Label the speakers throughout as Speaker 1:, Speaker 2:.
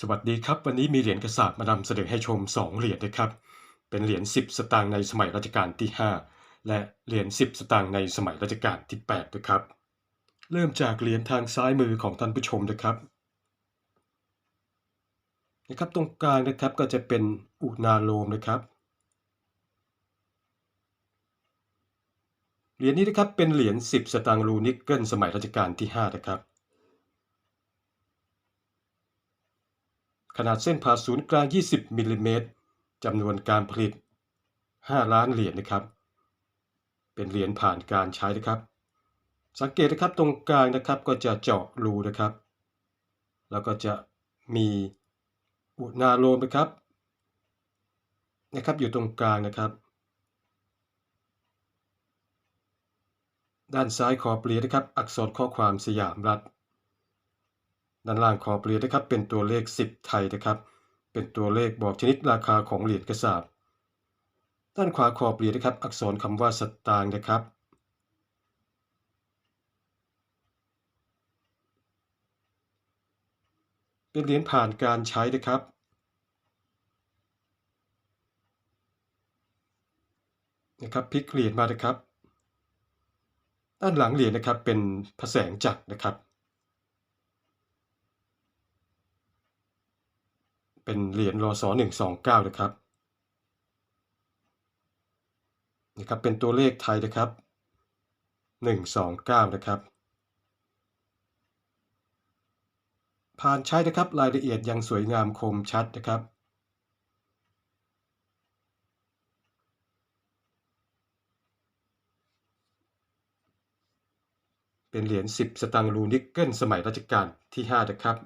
Speaker 1: สวัสดีครับ วันนี้มีเหรียญกระสาบมานำเสนอให้ชม 2 เหรียญนะครับ เป็นเหรียญ10 สตางค์ในสมัยรัชกาลที่ 5 และเหรียญ10 สตางค์ในสมัยรัชกาลที่8นะครับ เริ่มจากเหรียญทางซ้ายมือของท่านผู้ชมนะครับนะครับตรงกลางนะครับก็จะเป็นอุณาโลมนะครับเหรียญนี้นะครับเป็นเหรียญ10 สตางค์รูนิกเกิลสมัยรัชกาลที่5นะครับ ขนาดเส้นผ่าศูนย์กลาง 20มิลลิเมตรจำนวนการผลิต 5 ล้านเหรียญนะครับ เป็นเหรียญผ่านการใช้นะครับ สังเกตนะครับตรงกลางนะครับก็จะเจาะรูนะครับ แล้วก็จะมีอุณาโลมนะครับ นะครับ อยู่ตรงกลางนะครับ ด้านซ้ายขอบเหรียญนะครับ อักษรข้อความสยามรัฐ ด้านล่างขอบเหรียญนะครับ เป็นตัวเลข 10 ไทยนะครับ เป็นตัวเลขบอกชนิดราคาของเหรียญกระสาบด้านขวาขอบเหรียญนะครับ อักษรคำว่าสตางค์นะครับ เป็นเหรียญผ่านการใช้นะครับนะครับพลิกเหรียญมานะครับ ด้านหลังเหรียญนะครับเป็นพระแสงจักรนะครับ เป็นเหรียญรอสอ129นะครับนะครับ เป็นตัวเลขไทยนะครับ129นะครับ ผ่านใช้นะครับรายละเอียดยังสวยงามคมชัดนะครับเป็นเหรียญ 10 สตางค์รูนิกเกิลสมัยรัชกาลที่ 5 นะครับ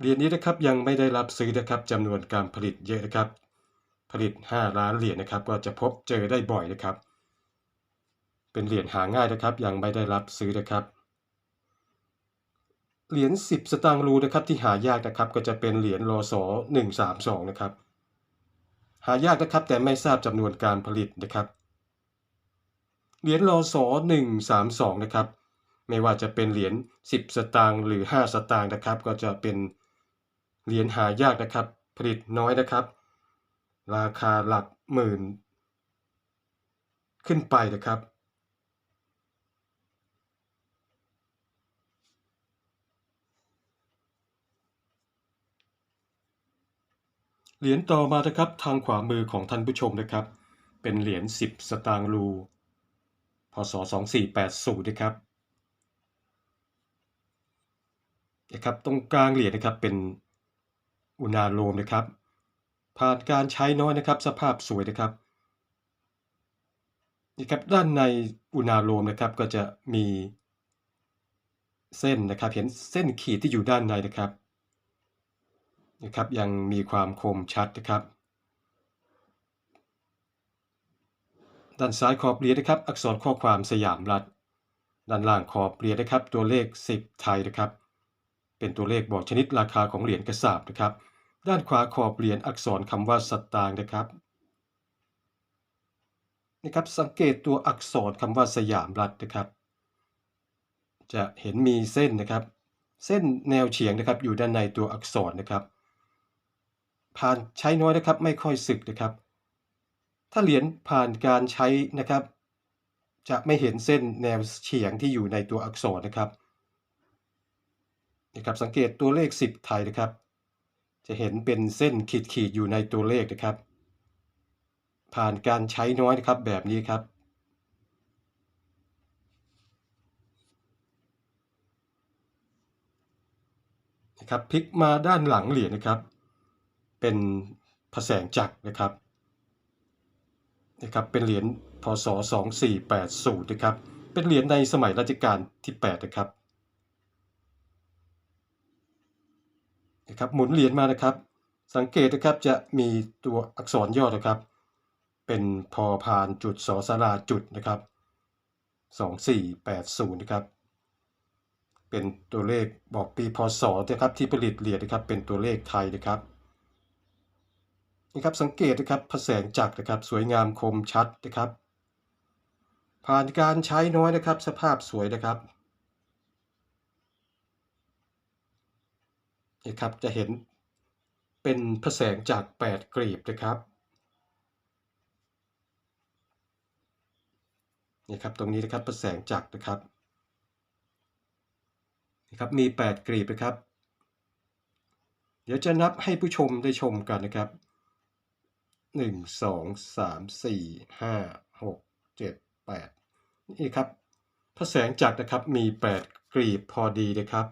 Speaker 1: เหรียญนี้นะครับยังไม่ได้รับซื้อนะครับจำนวนการผลิตเยอะนะครับ ผลิต 5 ล้านเหรียญนะครับ ก็จะพบเจอได้บ่อยนะครับ เป็นเหรียญหาง่ายนะครับ ยังไม่ได้รับซื้อนะครับเหรียญ10 สตางค์รูนะครับที่หายากนะครับ ก็จะเป็นเหรียญรอสอ132นะครับ หายากนะครับแต่ไม่ทราบจำนวนการผลิตนะครับเหรียญรอสอ132นะครับไม่ว่าจะเป็นเหรียญ10 สตางค์หรือ 5 สตางค์นะครับ ก็จะเป็น เหรียญหายากนะครับ ผลิตน้อยนะครับ ราคาหลักหมื่น ขึ้นไปนะครับ เหรียญต่อมานะครับทางขวามือของท่านผู้ชมนะครับ เป็นเหรียญ 10 สตางค์รูพศ 2480 นะครับนะครับตรงกลางเหรียญนะครับเป็น อุณาโลมนะครับ ผ่านการใช้น้อยนะครับ สภาพสวยนะครับนี่ครับด้านในอุณาโลมนะครับก็จะมีเส้นนะครับเห็นเส้นขีดที่อยู่ด้านในนะครับนะครับ ยังมีความคมชัดนะครับ ด้านซ้ายขอบเหรียญนะครับ อักษรข้อความสยามรัฐ ด้านล่างขอบเหรียญนะครับ ตัวเลข 10 ไทยนะครับ เป็นตัวเลขบอกชนิดราคาของเหรียญกระสาบนะครับ ด้านขวาขอบเหรียญอักษรคำว่าสตางค์นะครับนะครับ สังเกตตัวอักษรคำว่าสยามรัฐนะครับ จะเห็นมีเส้นนะครับ เส้นแนวเฉียงนะครับ อยู่ด้านในตัวอักษรนะครับ ผ่านใช้น้อยนะครับ ไม่ค่อยสึกนะครับ ถ้าเหรียญผ่านการใช้นะครับ จะไม่เห็นเส้นแนวเฉียงที่อยู่ในตัวอักษรนะครับนะครับ สังเกตตัวเลข 10 ไทยนะครับ จะเห็นเป็นเส้นขีดขีดอยู่ในตัวเลขนะครับ ผ่านการใช้น้อยนะครับแบบนี้ครับ นะครับพลิกมาด้านหลังเหรียญนะครับ เป็นพระแสงจักรนะครับนะครับเป็นเหรียญพศ 2480 นะครับ เป็นเหรียญในสมัยรัชกาลที่ 8 นะครับ นะครับหมุนเหรียญมานะครับ สังเกตนะครับจะมีตัวอักษรย่อนะครับ เป็นพอพานจุดสอสาราจุดนะครับ2480นะครับเป็นตัวเลขบอกปีพศนะครับที่ผลิตเหรียญนะครับเป็นตัวเลขไทยนะครับนะครับสังเกตนะครับพระแสงจักรนะครับสวยงามคมชัดนะครับ ผ่านการใช้น้อยนะครับ สภาพสวยนะครับ นี่ครับจะเห็นเป็นพระแสงจาก 8กลีบนะครับนี่ครับตรงนี้นะครับพระแสงจากนะครับนี่ครับมี 8กลีบนะครับ เดี๋ยวจะนับให้ผู้ชมได้ชมกันนะครับหนึ่งสองสามสี่ห้าหกเจ็ดแปดนี่ครับพระแสงจักนะครับมีแปดกลีบพอดีนะครับ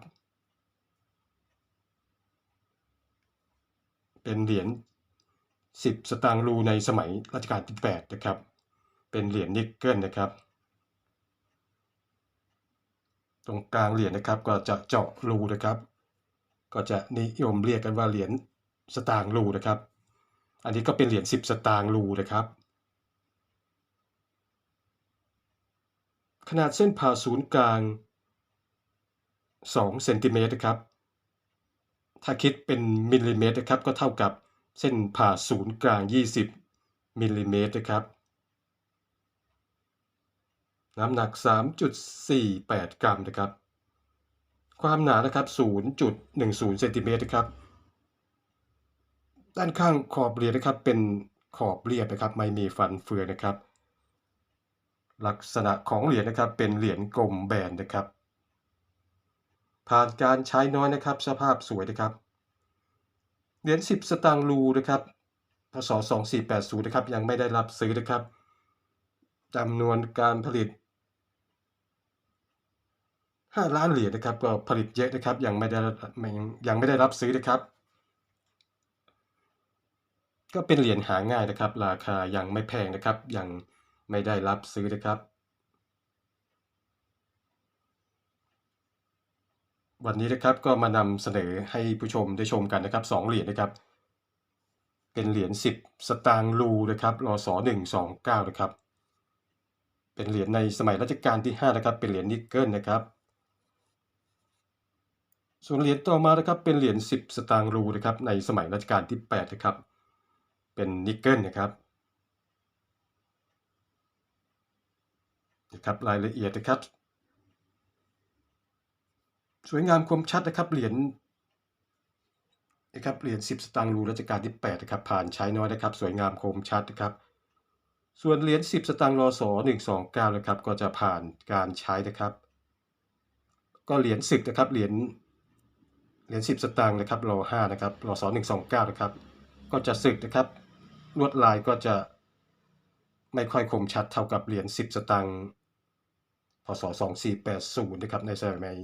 Speaker 1: เป็นเหรียญสิบสตางค์รูในสมัยรัชกาลที่แปดนะครับ เป็นเหรียญนิกเกิลนะครับ ตรงกลางเหรียญนะครับก็จะเจาะรูนะครับ ก็จะนิยมเรียกกันว่าเหรียญสตางค์รูนะครับ อันนี้ก็เป็นเหรียญ10 สตางค์รูนะครับ ขนาดเส้นผ่าศูนย์กลาง2เซนติเมตรนะครับ ถ้าคิดเป็นมิลลิเมตรนะครับก็เท่ากับเส้นผ่าศูนย์กลาง 20มิลลิเมตรนะครับ น้ำหนัก 3.48 กรัมนะครับ ความหนานะครับ 0.10เซนติเมตรนะครับ ด้านข้างขอบเหรียญนะครับเป็นขอบเรียบนะครับ ไม่มีฟันเฟืองนะครับ ลักษณะของเหรียญนะครับเป็นเหรียญกลมแบนนะครับ ผ่านการใช้น้อยนะครับ สภาพสวยนะครับ เหรียญ10 สตางค์รูนะครับพศ2480นะครับยังไม่ได้รับซื้อนะครับจำนวนการผลิต 5 ล้านเหรียญนะครับ ก็ผลิตเยอะนะครับ ยังไม่ได้ยังไม่ได้รับซื้อนะครับ ก็เป็นเหรียญหาง่ายนะครับ ราคายังไม่แพงนะครับ ยังไม่ได้รับซื้อนะครับ วันนี้นะครับก็มานำเสนอให้ผู้ชมได้ชมกันนะครับสองเหรียญนะครับ เป็นเหรียญ10สตางค์รูนะครับรศ129นะครับ เป็นเหรียญในสมัยรัชกาลที่5นะครับ เป็นเหรียญนิกเกิลนะครับ ส่วนเหรียญต่อมานะครับเป็นเหรียญ10สตางค์รูนะครับ ในสมัยรัชกาลที่8นะครับ เป็นนิกเกิลนะครับนะครับรายละเอียดนะครับ สวยงามคมชัดนะครับ เหรียญนะครับเหรียญ10สตางค์รูรัชกาลที่8นะครับผ่านใช้น้อยนะครับ สวยงามคมชัดนะครับ ส่วนเหรียญ10สตางค์รศ129นะครับ ก็จะผ่านการใช้นะครับ ก็เหรียญ10นะครับเหรียญเหรียญ10สตางค์นะครับรอ5นะครับรศ129นะครับ ก็จะสึกนะครับลวดลายก็จะไม่ค่อยคมชัดเท่ากับเหรียญ10สตางค์พศ2480นะครับในสมัย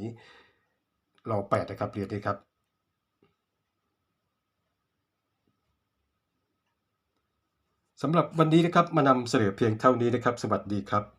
Speaker 1: ร8นะครับเหรียญนี้ครับ สำหรับวันนี้นะครับมานำเสนอเพียงเท่านี้นะครับ สวัสดีครับ